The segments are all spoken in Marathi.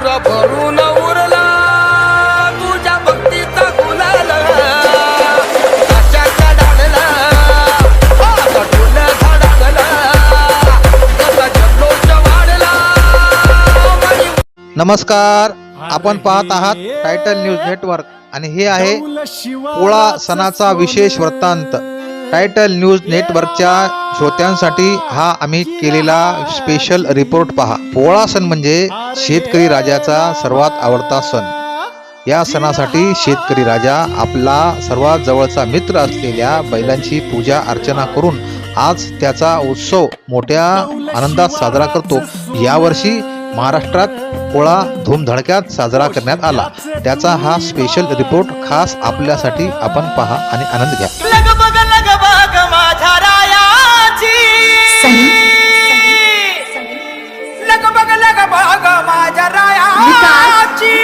भरून उरला. तुझ्या भक्तीचा गुलाल. आशाच्या डाळला आता डोल्या झाडाला कसा जल्लोष वाढला. माझी नमस्कार. आपण पाहत आहात टायटल न्यूज नेटवर्क आणि हे आहे पोळा सणाचा विशेष वृत्तांत. टायटल न्यूज नेटवर्कच्या श्रोत्यांसाठी हा आम्ही केलेला स्पेशल रिपोर्ट पहा. पोळा सण म्हणजे शेतकरी राजाचा सर्वात आवडता सण. या सणासाठी शेतकरी राजा आपला सर्वात जवळचा मित्र असलेल्या बैलांची पूजा अर्चना करून आज त्याचा उत्सव मोठ्या आनंदात साजरा करतो. यावर्षी महाराष्ट्रात पोळा धूमधडक्यात साजरा करण्यात आला. त्याचा हा स्पेशल रिपोर्ट खास आपल्यासाठी आपण पहा आणि आनंद घ्या. लग बग लग माझ्या रायाची.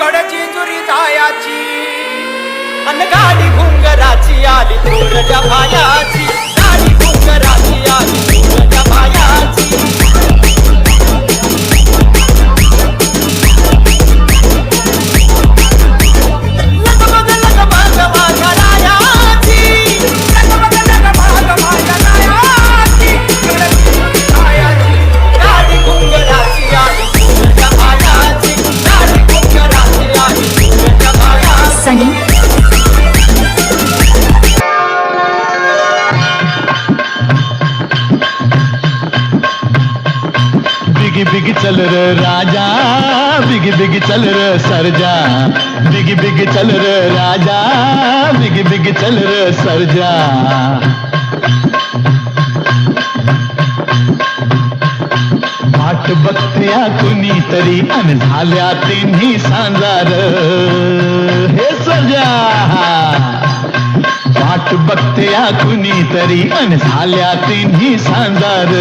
गडची चुरी जायाची. अन गाडी घुंगराची आली थोरच्या भायाची गाडी घुंगराची आली थोरच्या भायाची बिगी बिगी चल र राजा बिगी बिगी चल र सरजा। बिगी बिगी चल र राजा बिगी बिगी चल र सरजा। वाट बघत्या कुणीतरी अन झाल्या तिन्ही सांजार। हे सरजा। वाट बघत्या कुणीतरी अन झाल्या तिन्ही सांजार।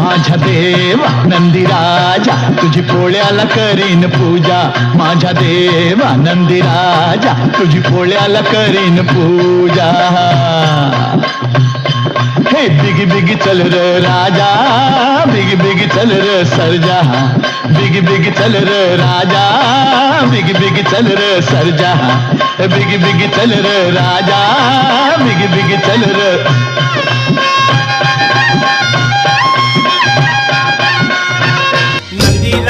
माझ्या देवा नंदीराजा तुझी पोळ्याला करीन पूजा. माझ्या देवा नंदीराजा तुझी पोळ्याला करीन पूजा. हे बिगी बिगी चल र राजा बिगी बिगी चल र सरजा. बिगी बिगी चल र राजा बिगी बिगी चल र सरजा. बिगी बिगी चल र राजा बिगी बिगी चल र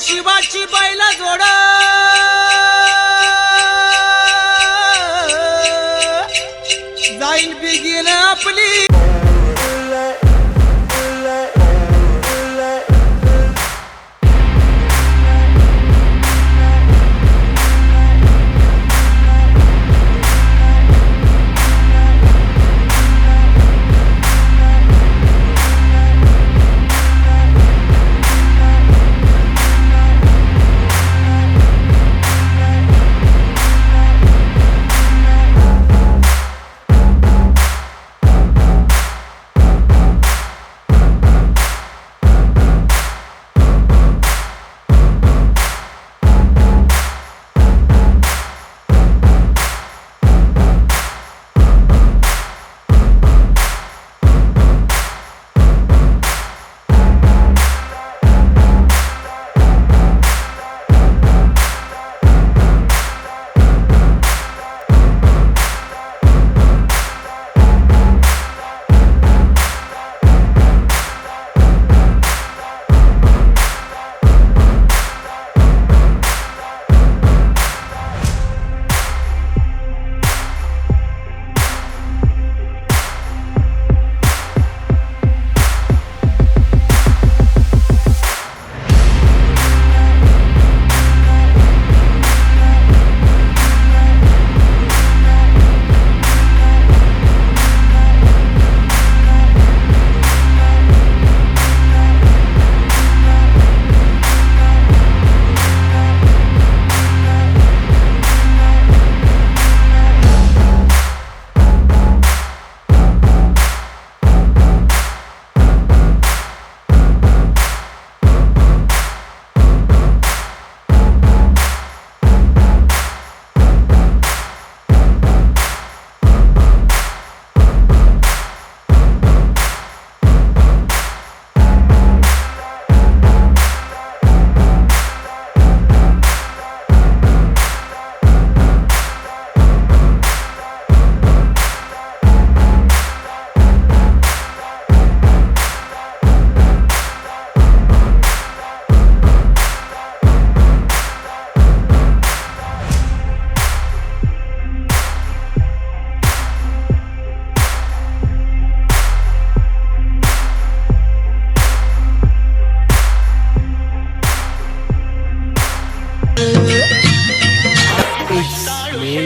शिवाची बैल जोड. जाईल बिगीन आपली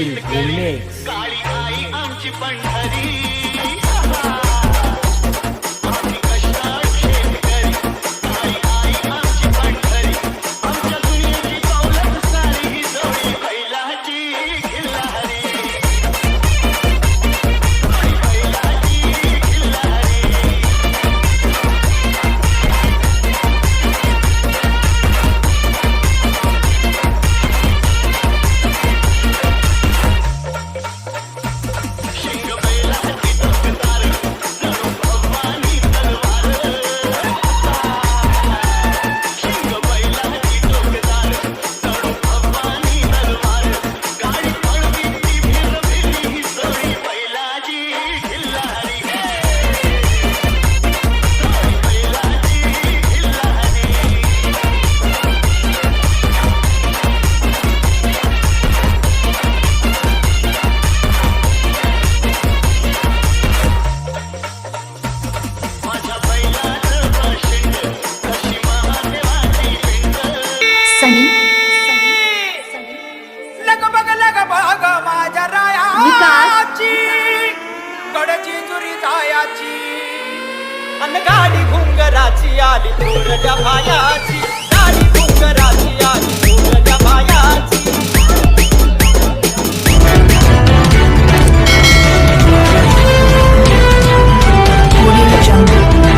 काळी आई आमची पंढरी. अन गाडी घुंगराची आली थोरच्या पायाची. गाडी घुंगराची आली थोरच्या पायाची.